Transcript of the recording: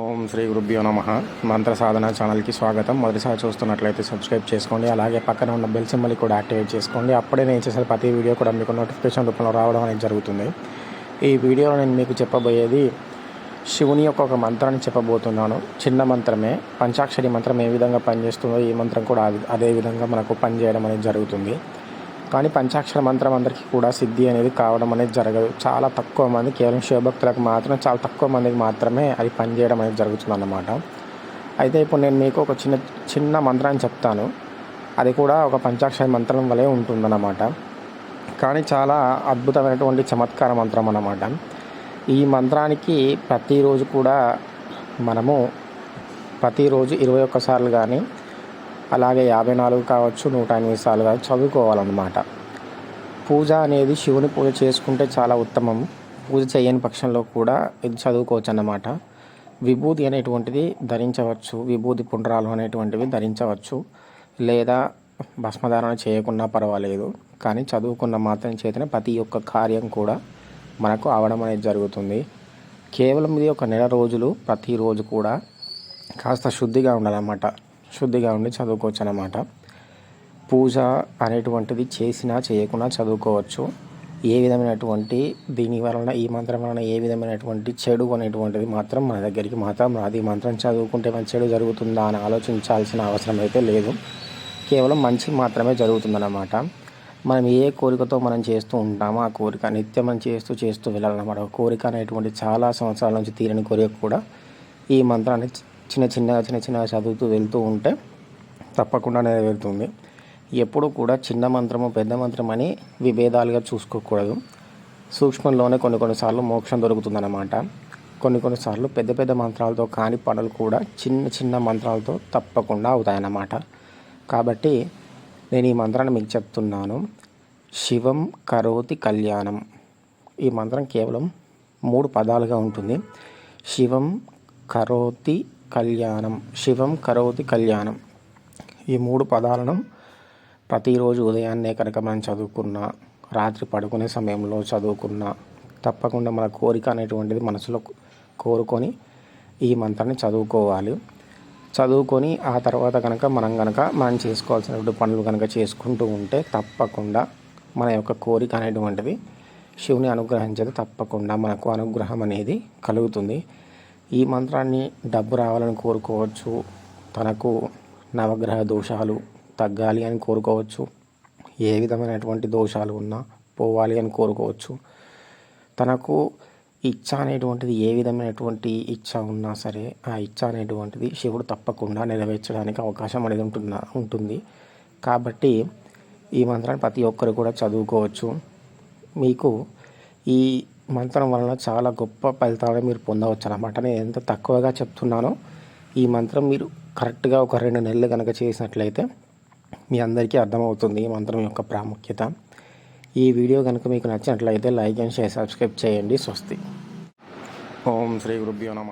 ఓం శ్రీ గురుభ్యో నమ. మంత్ర సాధన ఛానల్కి స్వాగతం. మొదటిసారి చూస్తున్నట్లయితే సబ్స్క్రైబ్ చేసుకోండి. అలాగే పక్కన ఉన్న బెల్ సింబల్ కూడా యాక్టివేట్ చేసుకోండి. అప్పుడే నేను చేసే ప్రతి వీడియో కూడా మీకు నోటిఫికేషన్ రూపంలో రావడం అనేది జరుగుతుంది. ఈ వీడియోలో నేను మీకు చెప్పబోయేది శివుని యొక్క ఒక మంత్రాన్ని చెప్పబోతున్నాను. చిన్న మంత్రమే. పంచాక్షరి మంత్రం ఏ విధంగా పనిచేస్తుందో ఈ మంత్రం కూడా అదే విధంగా మనకు పనిచేయడం అనేది జరుగుతుంది. కానీ పంచాక్షర మంత్రం అందరికీ కూడా సిద్ధి అనేది కావడం అనేది జరగదు. చాలా తక్కువ మంది కేవలం శివభక్తులకు మాత్రం చాలా తక్కువ మందికి మాత్రమే అది పనిచేయడం అనేది జరుగుతుంది అన్నమాట అయితే ఇప్పుడు నేను మీకు ఒక చిన్న చిన్న మంత్రాన్ని చెప్తాను. అది కూడా ఒక పంచాక్షర మంత్రం వలె ఉంటుందన్నమాట. కానీ చాలా అద్భుతమైనటువంటి చమత్కార మంత్రం అన్నమాట. ఈ మంత్రానికి ప్రతిరోజు కూడా మనము ప్రతిరోజు ఇరవై ఒక్కసార్లు కానీ అలాగే యాభై నాలుగు కావచ్చు నూట ఎనిమిది సార్లు కావచ్చు చదువుకోవాలన్నమాట. పూజ అనేది శివుని పూజ చేసుకుంటే చాలా ఉత్తమం. పూజ చేయని పక్షంలో కూడా ఇది చదువుకోవచ్చు అన్నమాట విభూతి అనేటువంటిది ధరించవచ్చు. విభూతి పుండ్రాలు అనేటువంటివి ధరించవచ్చు. లేదా భస్మధారణ చేయకున్నా పర్వాలేదు. కానీ చదువుకున్న మాత్రం చేతనే ప్రతి ఒక్క కార్యం కూడా మనకు అవడం అనేది జరుగుతుంది. కేవలం ఇది ఒక నెల రోజులు ప్రతిరోజు కూడా కాస్త శుద్ధిగా ఉండాలన్నమాట. శుద్ధిగా ఉండి చదువుకోవచ్చు అన్నమాట పూజ అనేటువంటిది చేసినా చేయకుండా చదువుకోవచ్చు. ఏ విధమైనటువంటి దీని వలన ఈ మంత్రం వలన ఏ విధమైనటువంటి చెడు అనేటువంటిది మాత్రం మన దగ్గరికి మాత్రం రాదు. ఈ మంత్రం చదువుకుంటే మన చెడు జరుగుతుందా అని ఆలోచించాల్సిన అవసరం అయితే లేదు. కేవలం మంచి మాత్రమే జరుగుతుందన్నమాట. మనం ఏ కోరికతో మనం చేస్తూ ఉంటామో ఆ కోరిక నిత్యం మనం చేస్తూ చేస్తూ వెళ్ళాలన్నమాట. కోరిక అనేటువంటి చాలా సంవత్సరాల నుంచి తీరని కోరిక కూడా ఈ మంత్రాన్ని చిన్న చిన్న చిన్నగా చిన్న చిన్నగా చదువుతూ వెళ్తూ ఉంటే తప్పకుండా నెరవేరుతుంది. ఎప్పుడు కూడా చిన్న మంత్రము పెద్ద మంత్రం అని విభేదాలుగా చూసుకోకూడదు. సూక్ష్మంలోనే కొన్ని కొన్నిసార్లు మోక్షం దొరుకుతుందన్నమాట. కొన్ని కొన్నిసార్లు పెద్ద పెద్ద మంత్రాలతో కాని పనులు కూడా చిన్న చిన్న మంత్రాలతో తప్పకుండా అవుతాయన్నమాట. కాబట్టి నేను ఈ మంత్రాన్ని మీకు చెప్తున్నాను. శివం కరోతి కళ్యాణం. ఈ మంత్రం కేవలం మూడు పదాలుగా ఉంటుంది. శివం కరోతి కళ్యాణం. శివం కరోతి కళ్యాణం. ఈ మూడు పదాలను ప్రతిరోజు ఉదయాన్నే కనుక మనం చదువుకున్నా రాత్రి పడుకునే సమయంలో చదువుకున్నా తప్పకుండా మన కోరిక అనేటువంటిది మనసులో కోరుకొని ఈ మంత్రాన్ని చదువుకోవాలి. చదువుకొని ఆ తర్వాత కనుక మనం కనుక మనం చేసుకోవాల్సినటువంటి పనులు కనుక చేసుకుంటూ ఉంటే తప్పకుండా మన యొక్క కోరిక అనేటువంటిది శివుని అనుగ్రహించేది తప్పకుండా మనకు అనుగ్రహం అనేది కలుగుతుంది. ఈ మంత్రాన్ని డబ్బు రావాలని కోరుకోవచ్చు. తనకు నవగ్రహ దోషాలు తగ్గాలి అని కోరుకోవచ్చు. ఏ విధమైనటువంటి దోషాలు ఉన్నా పోవాలి అని కోరుకోవచ్చు. తనకు ఇచ్చ అనేటువంటిది ఏ విధమైనటువంటి ఇచ్చ ఉన్నా సరే ఆ ఇచ్చ అనేటువంటిది శివుడు తప్పకుండా నెరవేర్చడానికి అవకాశం అనేది ఉంటున్న ఉంటుంది. కాబట్టి ఈ మంత్రాన్ని ప్రతి ఒక్కరు కూడా చదువుకోవచ్చు. మీకు ఈ మంత్రం వలన చాలా గొప్ప ఫలితాలను మీరు పొందవచ్చు అనమాట నేను ఎంత తక్కువగా చెప్తున్నానో ఈ మంత్రం మీరు కరెక్ట్గా ఒక రెండు నెలలు కనుక చేసినట్లయితే మీ అందరికీ అర్థమవుతుంది ఈ మంత్రం యొక్క ప్రాముఖ్యత. ఈ వీడియో కనుక మీకు నచ్చినట్లయితే లైక్ అండ్ షేర్ సబ్స్క్రైబ్ చేయండి. స్వస్తి. ఓం శ్రీ గురుభ్యో నమ.